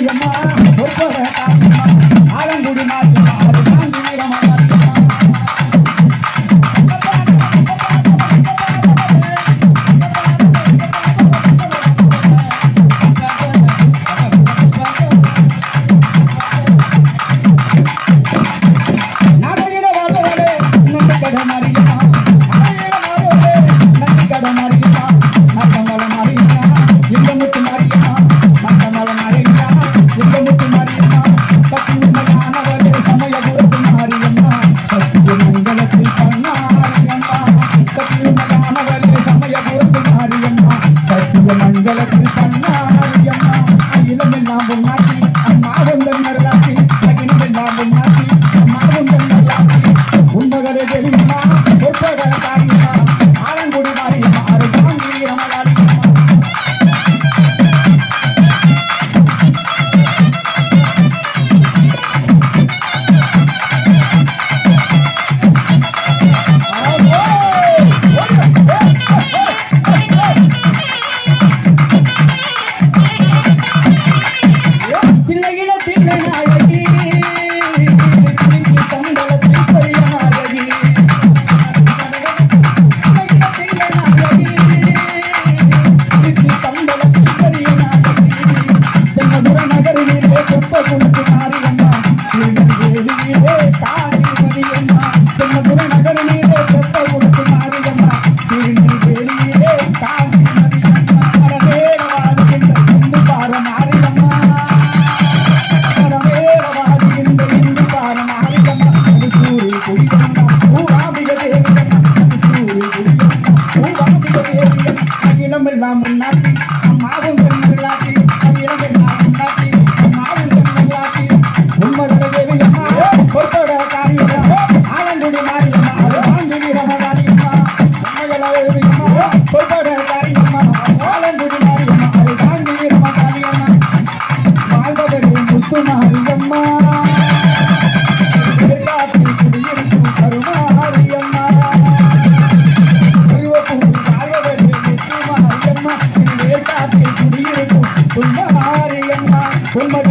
தேவியம்மா அம்மா வந்தன் முன்னாடி Bomba